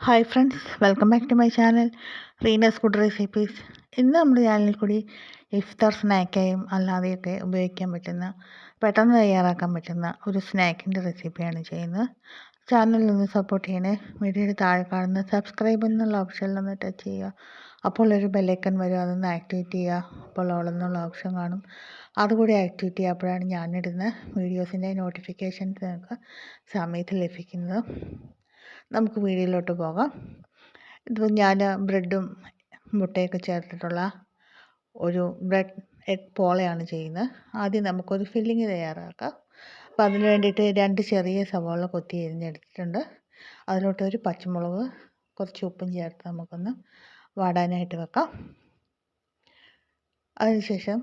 Hi friends welcome back to my channel Reena's food recipes ഇന്ന് നമ്മുടെ ചാനലിൽ കൂടി ഇഫ്താർ സ്നാക്കായും അല്ലാതെയൊക്കെ ഉപയോഗിക്കാൻ പറ്റുന്ന പെട്ടെന്ന് തയ്യാറാക്കാൻ പറ്റുന്ന ഒരു സ്നാക്കിന്റെ റെസിപ്പിയാണ് ചെയ്യുന്നത്. ചാനലിൽ നിന്ന് സപ്പോർട്ട് ചെയ്യണേ വീഡിയോയുടെ താഴെ കാണുന്ന സബ്സ്ക്രൈബ് എന്നുള്ള ഓപ്ഷനിൽ ഒന്ന് ടച്ച് ചെയ്യുക. അപ്പോൾ ഒരു ബെല്ലൈക്കൺ വരും അതൊന്ന് ആക്ടിവേറ്റ് ചെയ്യുക. അപ്പോൾ ഓളെന്നുള്ള ഓപ്ഷൻ കാണും. അതുകൂടി ആക്ടിവേറ്റ് ചെയ്യുമ്പോഴാണ് ഞാനിടുന്ന വീഡിയോസിന്റെ നോട്ടിഫിക്കേഷൻസ് നിങ്ങൾക്ക് സമയത്ത് ലഭിക്കുന്നത്. നമുക്ക് വീഡിയോയിലോട്ട് പോകാം. ഇതിപ്പോൾ ഞാൻ ബ്രെഡും മുട്ടയൊക്കെ ചേർത്തിട്ടുള്ള ഒരു ബ്രെഡ് എഗ് പോളയാണ് ചെയ്യുന്നത്. ആദ്യം നമുക്കൊരു ഫില്ലിങ് തയ്യാറാക്കാം. അപ്പോൾ അതിന് വേണ്ടിയിട്ട് രണ്ട് ചെറിയ സവാള കൊത്തി എരിഞ്ഞെടുത്തിട്ടുണ്ട് അതിലോട്ട് ഒരു പച്ചമുളക് കുറച്ച് ഉപ്പും ചേർത്ത് നമുക്കൊന്ന് വാടാനായിട്ട് വെക്കാം. അതിനുശേഷം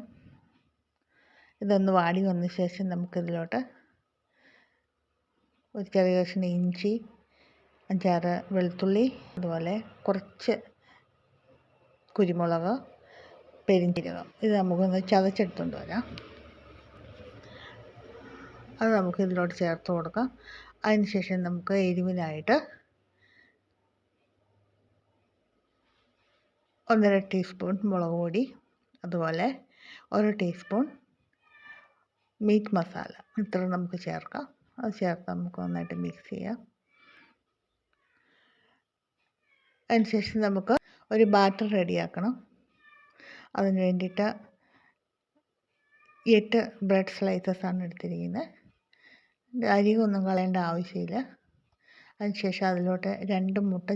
ഇതൊന്ന് വാടി വന്ന ശേഷം നമുക്കിതിലോട്ട് ഒരു ചെറിയ കഷ്ണം ഇഞ്ചി അഞ്ചാറ് വെളുത്തുള്ളി അതുപോലെ കുറച്ച് കുരുമുളക് പെരിഞ്ചീരകം ഇത് നമുക്കൊന്ന് ചതച്ചെടുത്തുകൊണ്ട് വരാം. അത് നമുക്ക് ഇതിലോട്ട് ചേർത്ത് കൊടുക്കാം. അതിനുശേഷം നമുക്ക് എരിവിനായിട്ട് ഒന്നര ടീസ്പൂൺ മുളക് പൊടി അതുപോലെ ഒരു ടീസ്പൂൺ മീറ്റ് മസാല. ഇത്ര നമുക്ക് ചേർക്കാം. അത് ചേർത്ത് നമുക്ക് നന്നായിട്ട് മിക്സ് ചെയ്യാം. അതിനുശേഷം നമുക്ക് ഒരു ബാറ്റർ റെഡിയാക്കണം. അതിന് വേണ്ടിയിട്ട് എട്ട് ബ്രെഡ് ആണ് എടുത്തിരിക്കുന്നത്. അരികൊന്നും കളയേണ്ട ആവശ്യമില്ല. അതിനുശേഷം അതിലോട്ട് രണ്ട് മുട്ട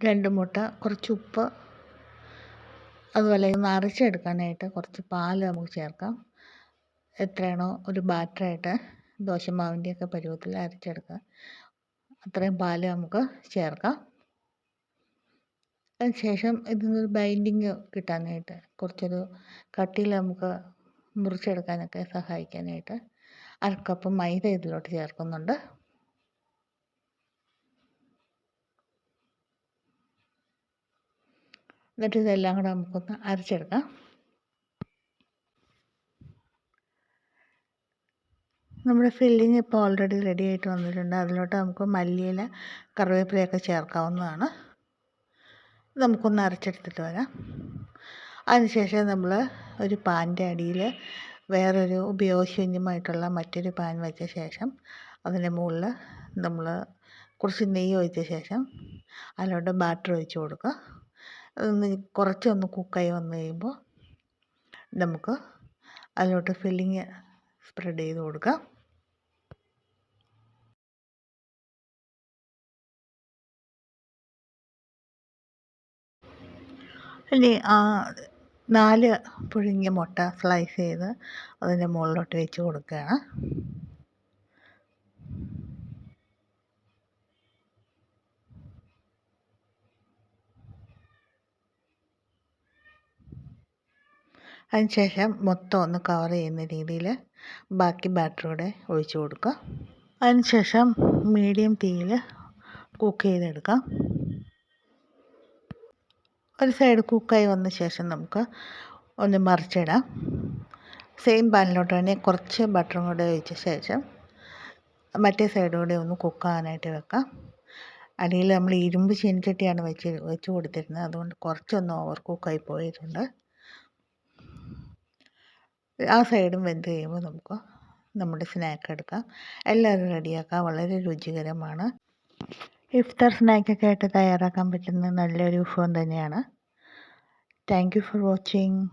രണ്ട് മുട്ട കുറച്ച് ഉപ്പ് അതുപോലെ ഒന്ന് അരച്ചെടുക്കാനായിട്ട് കുറച്ച് പാൽ നമുക്ക് ചേർക്കാം. എത്രയാണോ ഒരു ബാറ്ററായിട്ട് ദോശമാവിന്റെയൊക്കെ പരുവത്തിൽ അരച്ചെടുക്കുക. അത്രയും പാൽ നമുക്ക് ചേർക്കാം. അതിനുശേഷം ഇതിനൊരു ബൈൻഡിങ് കിട്ടാനായിട്ട് കുറച്ചൊരു കട്ടിയിൽ നമുക്ക് മുറിച്ചെടുക്കാനൊക്കെ സഹായിക്കാനായിട്ട് അര കപ്പ് മൈദ ഇതിലോട്ട് ചേർക്കുന്നുണ്ട്. എന്നിട്ട് ഇതെല്ലാം കൂടെ നമുക്കൊന്ന് അരച്ചെടുക്കാം. നമ്മുടെ ഫില്ലിങ് ഇപ്പോൾ ഓൾറെഡി റെഡി ആയിട്ട് വന്നിട്ടുണ്ട്. അതിലോട്ട് നമുക്ക് മല്ലിയില കറിവേപ്പിലയൊക്കെ ചേർക്കാവുന്നതാണ്. നമുക്കൊന്ന് അരച്ചെടുത്തിട്ട് വരാം. അതിനുശേഷം നമ്മൾ ഒരു പാന്റെ അടിയിൽ വേറൊരു ഉപയോഗശൂന്യമായിട്ടുള്ള മറ്റൊരു പാൻ വെച്ച ശേഷം അതിന്റെ മുകളിൽ നമ്മൾ കുറച്ച് നെയ്യ് ഒഴിച്ച ശേഷം അതിലോട്ട് ബാറ്റർ ഒഴിച്ച് കൊടുക്കുക. ഒന്ന് കുറച്ചൊന്ന് കുക്കായി വന്നു കഴിയുമ്പോൾ നമുക്ക് അതിലോട്ട് ഫില്ലിങ് സ്പ്രെഡ് ചെയ്ത് കൊടുക്കാം. ഇനി നാല് പുഴുങ്ങിയ മുട്ട സ്ലൈസ് ചെയ്ത് അതിന്റെ മുകളിലോട്ട് വെച്ച് കൊടുക്കുകയാണ്. അതിനുശേഷം മൊത്തം ഒന്ന് കവർ ചെയ്യുന്ന രീതിയിൽ ബാക്കി ബാറ്റർ കൂടെ ഒഴിച്ചു കൊടുക്കുക. അതിനുശേഷം മീഡിയം തീയിൽ കുക്ക് ചെയ്തെടുക്കാം. ഒരു സൈഡ് കുക്കായി വന്ന ശേഷം നമുക്ക് ഒന്ന് മറിച്ചിടാം. സെയിം പാനിലോട്ട് തന്നെ കുറച്ച് ബട്ടറും കൂടെ ഒഴിച്ച ശേഷം മറ്റേ സൈഡ് കൂടെ ഒന്ന് കുക്കാകാനായിട്ട് വെക്കാം. അടിയിൽ നമ്മൾ ഇരുമ്പ് ചീനച്ചട്ടിയാണ് വെച്ച് വെച്ച് കൊടുത്തിരുന്നത്. അതുകൊണ്ട് കുറച്ചൊന്ന് ഓവർ കുക്കായി പോയിട്ടുണ്ട്. ആ സൈഡും വെന്ത് കഴിയുമ്പോൾ നമുക്ക് നമ്മുടെ സ്നാക്ക് എടുക്കാം. എല്ലാവരും റെഡിയാക്കാം. വളരെ രുചികരമാണ്. ഇഫ്താർ സ്നാക്കൊക്കെ ആയിട്ട് തയ്യാറാക്കാൻ പറ്റുന്ന നല്ലൊരു വിഭവം തന്നെയാണ്. Thank you for watching